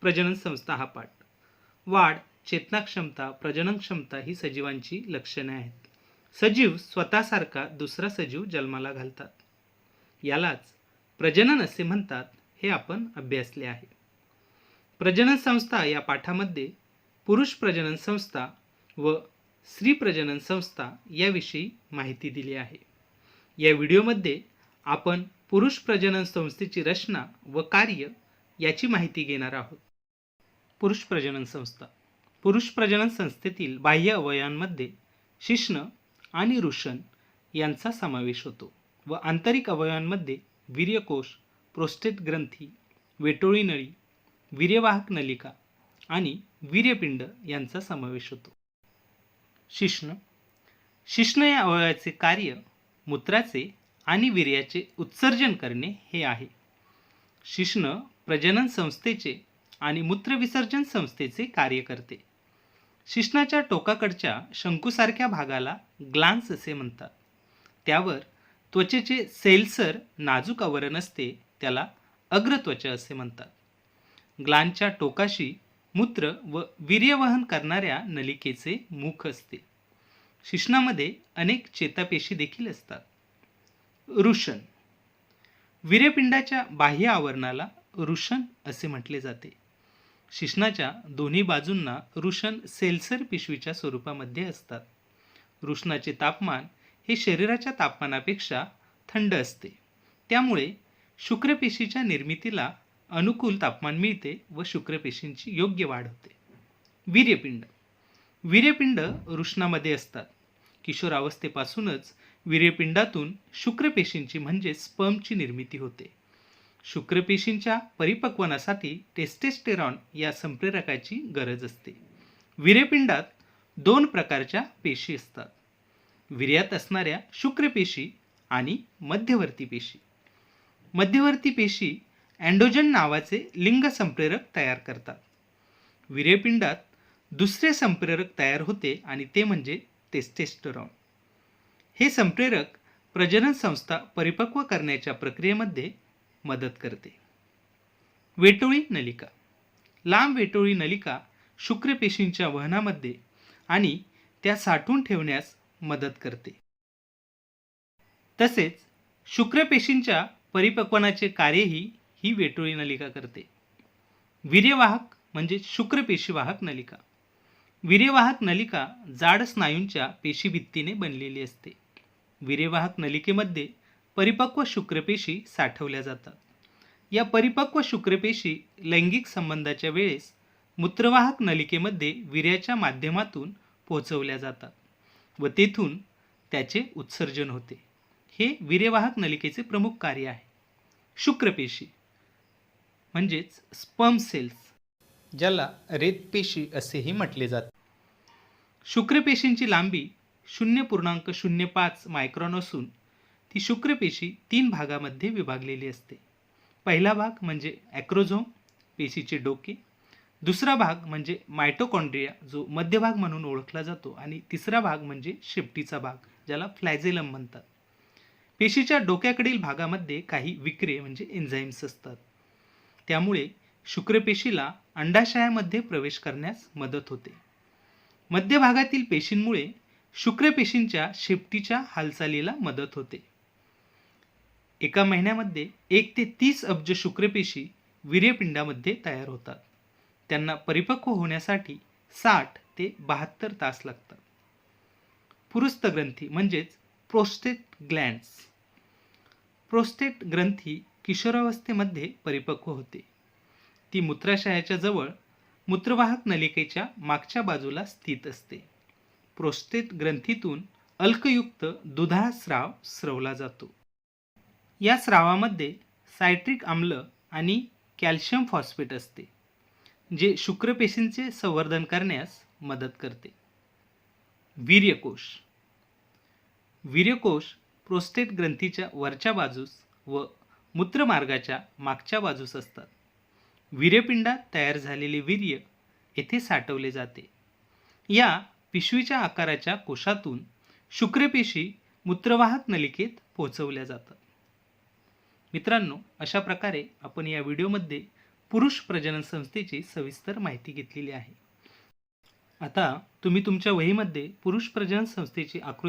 प्रजनन संस्था हा पाठ. वाढ चेतनाक्षमता प्रजनन क्षमता ही सजीवांची लक्षणे आहेत. सजीव स्वतःसारखा दुसरा सजीव जन्माला घालतात. यालाच प्रजनन असे म्हणतात हे आपण अभ्यासले आहे. प्रजनन संस्था या पाठामध्ये पुरुष प्रजनन संस्था व स्त्री प्रजनन संस्था याविषयी माहिती दिली आहे. या व्हिडिओमध्ये आपण पुरुष प्रजनन संस्थेची रचना व कार्य याची माहिती घेणार आहोत. पुरुष प्रजनन संस्था. पुरुष प्रजनन संस्थेतील बाह्य अवयवांमध्ये शिश्न आणि ऋषण यांचा समावेश होतो व आंतरिक अवयवांमध्ये वीर्यकोश प्रोस्टेट ग्रंथी वेटोळी नळी वीर्यवाहक नलिका आणि वीर्यपिंड यांचा समावेश होतो. शिश्न शिश्न या अवयवाचे कार्य मूत्राचे आणि वीर्याचे उत्सर्जन करणे हे आहे. शिश्न प्रजनन संस्थेचे आणि मूत्रविसर्जन संस्थेचे कार्य करते शिश्नाच्या टोकाकडच्या शंकूसारख्या भागाला ग्लान्स असे म्हणतात. त्यावर त्वचेचे सेल्सर नाजूक आवरण असते त्याला अग्रत्वचा असे म्हणतात. ग्लानच्या टोकाशी मूत्र व वीर्यवहन करणाऱ्या नलिकेचे मुख असते. शिश्नामध्ये अनेक चेतापेशी देखील असतात. वृषण वीर्यपिंडाच्या बाह्य आवरणाला वृषण असे म्हटले जाते. शिश्नाच्या दोन्ही बाजूंना वृषण सेल्सर पिशवीच्या स्वरूपामध्ये असतात. वृषणाचे तापमान हे शरीराच्या तापमानापेक्षा थंड असते. त्यामुळे शुक्रपेशीच्या निर्मितीला अनुकूल तापमान मिळते व शुक्रपेशींची योग्य वाढ होते. वीर्यपिंड. वीर्यपिंड वृषणामध्ये असतात. किशोरावस्थेपासूनच वीर्यपिंडातून शुक्रपेशींची म्हणजे स्पर्मची निर्मिती होते. शुक्रपेशींच्या परिपक्वनासाठी टेस्टेस्टेरॉन या संप्रेरकाची गरज असते. विरेपिंडात दोन प्रकारच्या पेशी असतात. विर्यात असणाऱ्या शुक्रपेशी आणि मध्यवर्ती पेशी. मध्यवर्ती पेशी अँडोजन नावाचे लिंग संप्रेरक तयार करतात. वीर्यपिंडात दुसरे संप्रेरक तयार होते आणि ते म्हणजे टेस्टेस्टेरॉन. हे संप्रेरक प्रजनन संस्था परिपक्व करण्याच्या प्रक्रियेमध्ये मदत करते. वेटोळी नलिका. लांब वेटोळी नलिका शुक्रपेशींच्या वहनामध्ये आणि त्या साठवून ठेवण्यास मदत करते. तसेच शुक्रपेशींच्या परिपक्वनाचे कार्यही ही वेटोळी नलिका करते. वीर्यवाहक म्हणजे शुक्रपेशीवाहक नलिका. वीर्यवाहक नलिका जाड स्नायूंच्या पेशीभित्तीने बनलेली असते. वीर्यवाहक नलिकेमध्ये परिपक्व शुक्रपेशी साठवल्या जातात. या परिपक्व शुक्रपेशी लैंगिक संबंधाच्या वेळेस मूत्रवाहक नलिकेमध्ये वीर्याच्या माध्यमातून पोहोचवल्या जातात व तेथून त्याचे उत्सर्जन होते. हे वीर्यवाहक नलिकेचे प्रमुख कार्य आहे. शुक्रपेशी म्हणजेच स्पर्म सेल्स ज्याला रेतपेशी असेही म्हटले जाते. शुक्रपेशींची लांबी शून्य पूर्णांक शून्य पाच मायक्रॉन असून ती शुक्रपेशी तीन भागामध्ये विभागलेली असते. पहिला भाग म्हणजे ॲक्रोझोम पेशीचे डोके. दुसरा भाग म्हणजे मायटोकॉन्ड्रिया जो मध्यभाग म्हणून ओळखला जातो. आणि तिसरा भाग म्हणजे शेपटीचा भाग ज्याला फ्लॅझेलम म्हणतात. पेशीच्या डोक्याकडील भागामध्ये काही विक्रे म्हणजे एन्झाईम्स असतात. त्यामुळे शुक्रपेशीला अंडाशयामध्ये प्रवेश करण्यास मदत होते. मध्यभागातील पेशींमुळे शुक्रपेशींच्या शेपटीच्या हालचालीला मदत होते. एका महिन्यामध्ये एक ते तीस अब्ज शुक्रपेशी वीर्यपिंडामध्ये तयार होतात. त्यांना परिपक्व होण्यासाठी साठ ते बहात्तर तास लागतात. पुरुस्त ग्रंथी म्हणजेच प्रोस्टेट ग्लॅन्स. प्रोस्टेट ग्रंथी किशोरावस्थेमध्ये परिपक्व होते. ती मूत्राशयाच्या जवळ मूत्रवाहक नलिकेच्या मागच्या बाजूला स्थित असते. प्रोस्टेट ग्रंथीतून अल्कयुक्त दुधा स्राव स्रवला जातो. या स्रावामध्ये सायट्रिक आम्ल आणि कॅल्शियम फॉस्फेट असते जे शुक्रपेशींचे संवर्धन करण्यास मदत करते. वीर्यकोश. वीर्यकोश प्रोस्टेट ग्रंथीच्या वरच्या बाजूस व मूत्रमार्गाच्या मागच्या बाजूस असतात. वीर्यपिंडात तयार झालेले वीर्य येथे साठवले जाते. या पिशवीच्या आकाराच्या कोशातून शुक्रपेशी मूत्रवाहक नलिकेत पोहोचवल्या जातात. मित्रांनो अशा प्रकारे आपण या व्हिडिओमध्ये पुरुष प्रजनन संस्थेची सविस्तर माहिती घेतलेली आहे. आता तुम्ही तुमच्या वहीमध्ये पुरुष प्रजनन संस्थेची आकृती